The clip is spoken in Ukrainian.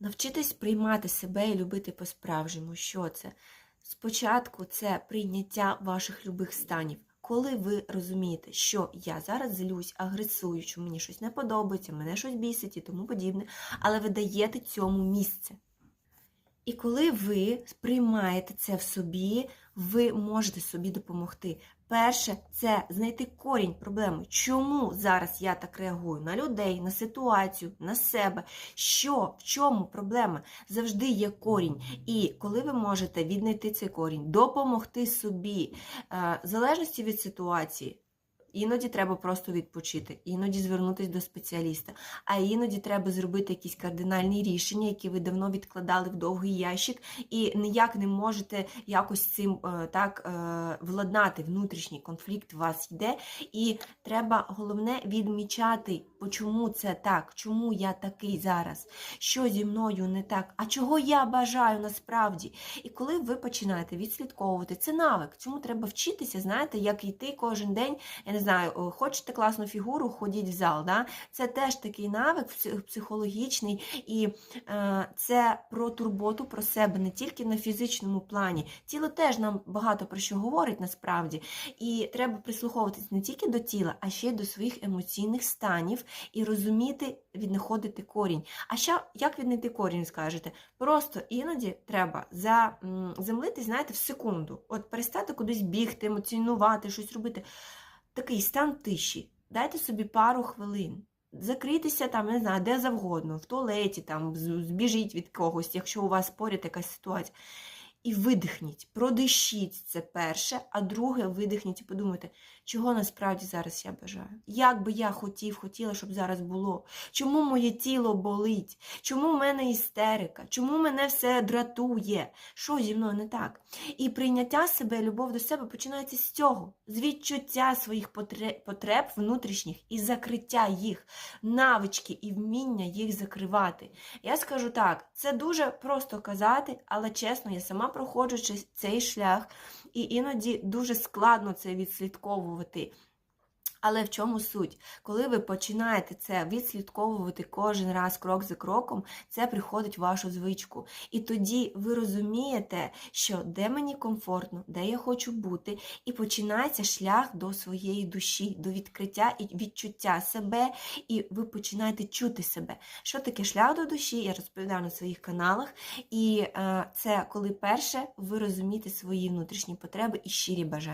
Навчитись приймати себе і любити по-справжньому. Що це? Спочатку це прийняття ваших любих станів. Коли ви розумієте, що я зараз злюсь, агресую, що мені щось не подобається, мене щось бісить і тому подібне, але ви даєте цьому місце. І коли ви сприймаєте це в собі, ви можете собі допомогти. Перше, це знайти корінь проблеми. Чому зараз я так реагую на людей, на ситуацію, на себе? Що, в чому проблема? Завжди є корінь. І коли ви можете віднайти цей корінь, допомогти собі, е, залежності від ситуації. Іноді треба просто відпочити, іноді звернутися до спеціаліста, а іноді треба зробити якісь кардинальні рішення, які ви давно відкладали в довгий ящик, і ніяк не можете якось цим е, так е, владнати. Внутрішній конфлікт у вас йде. І треба головне відмічати, чому це так, чому я такий зараз, що зі мною не так, а чого я бажаю насправді. І коли ви починаєте відслідковувати, це навик. Цьому треба вчитися, знаєте, як йти кожен день. Я не знаю, хочете класну фігуру, ходіть в зал. Да? Це теж такий навик психологічний, і е, це про турботу про себе не тільки на фізичному плані. Тіло теж нам багато про що говорить насправді. І треба прислуховуватись не тільки до тіла, а ще й до своїх емоційних станів і розуміти, віднаходити корінь. А ще як віднайти корінь, скажете? Просто іноді треба заземлити, знаєте, в секунду. От перестати кудись бігти, емоціонувати, щось робити. Такий стан тиші. Дайте собі пару хвилин. Закрийтеся там, не знаю, де завгодно, в туалеті, там, збіжіть від когось, якщо у вас поряд якась ситуація. І видихніть, продишіть це перше, а друге видихніть і подумайте, чого насправді зараз я бажаю. Як би я хотів, хотіла, щоб зараз було. Чому моє тіло болить? Чому в мене істерика? Чому мене все дратує? Що зі мною не так? І прийняття себе, любов до себе починається з цього, з відчуття своїх потреб внутрішніх і закриття їх, навички і вміння їх закривати. Я скажу так, це дуже просто казати, але чесно, я сама проходжу цей шлях, і іноді дуже складно це відслідковувати. Але в чому суть? Коли ви починаєте це відслідковувати кожен раз крок за кроком, це приходить в вашу звичку. І тоді ви розумієте, що де мені комфортно, де я хочу бути, і починається шлях до своєї душі, до відкриття і відчуття себе, і ви починаєте чути себе. Що таке шлях до душі? Я розповідаю на своїх каналах. І е, це коли перше ви розумієте свої внутрішні потреби і щирі бажання.